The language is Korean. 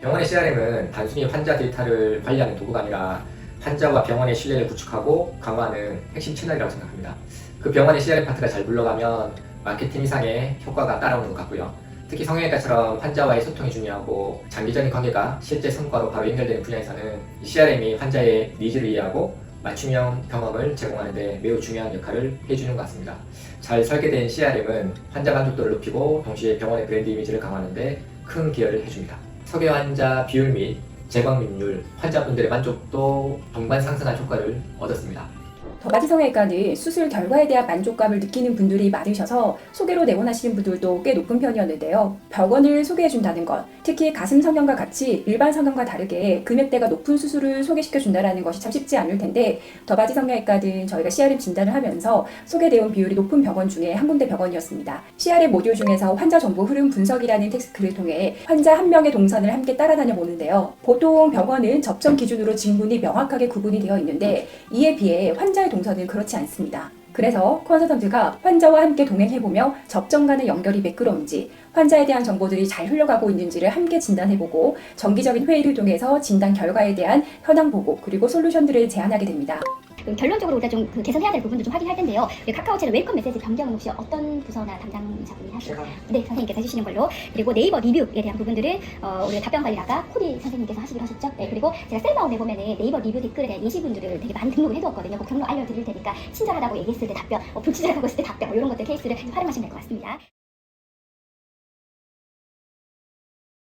병원의 CRM은 단순히 환자 데이터를 관리하는 도구가 아니라 환자와 병원의 신뢰를 구축하고 강화하는 핵심 채널이라고 생각합니다. 그 병원의 CRM 파트가 잘 굴러가면 마케팅 이상의 효과가 따라오는 것 같고요. 특히 성형외과처럼 환자와의 소통이 중요하고 장기적인 관계가 실제 성과로 바로 연결되는 분야에서는 이 CRM이 환자의 니즈를 이해하고 맞춤형 경험을 제공하는 데 매우 중요한 역할을 해주는 것 같습니다. 잘 설계된 CRM은 환자 만족도를 높이고 동시에 병원의 브랜드 이미지를 강화하는 데 큰 기여를 해줍니다. 석외 환자 비율 및 재방문율, 환자분들의 만족도 동반 상승한 효과를 얻었습니다. 더바지 성형외과는 수술 결과에 대한 만족감을 느끼는 분들이 많으셔서 소개로 내원하시는 분들도 꽤 높은 편이었는데요. 병원을 소개해준다는 것, 특히 가슴 성형과 같이 일반 성형과 다르게 금액대가 높은 수술을 소개시켜준다는 것이 참 쉽지 않을 텐데 더바지 성형외과는 저희가 CRM 진단을 하면서 소개대원 비율이 높은 병원 중에 한 군데 병원이었습니다. CRM 모듈 중에서 환자 정보 흐름 분석이라는 텍스트를 통해 환자 한 명의 동선을 함께 따라다녀 보는데요. 보통 병원은 접점 기준으로 진군이 명확하게 구분이 되어 있는데 이에 비해 환자 의 동선은 그렇지 않습니다. 그래서 컨설턴트가 환자와 함께 동행해보며 접점 간의 연결이 매끄러운지 환자에 대한 정보들이 잘 흘러가고 있는지를 함께 진단해보고 정기적인 회의를 통해서 진단 결과에 대한 현황 보고 그리고 솔루션들을 제안하게 됩니다. 결론적으로 우리가 좀 그 개선해야 될 부분도 좀 확인할 텐데요. 우리 카카오체는 웰컴 메시지 변경은 혹시 어떤 부서나 담당자분이 하시나요? 네, 선생님께서 해주시는 걸로. 그리고 네이버 리뷰에 대한 부분들은 어, 우리 답변 관리라가 코디 선생님께서 하시기로 하셨죠? 네, 그리고 제가 셀마운에 보면은 네이버 리뷰 댓글에 대한 예시분들을 되게 많이 등록을 해두었거든요. 그 경로 알려드릴 테니까 친절하다고 얘기했을 때 답변, 어, 불친절하다고 했을 때 답변, 뭐 이런 것들 케이스를 활용하시면 될 것 같습니다.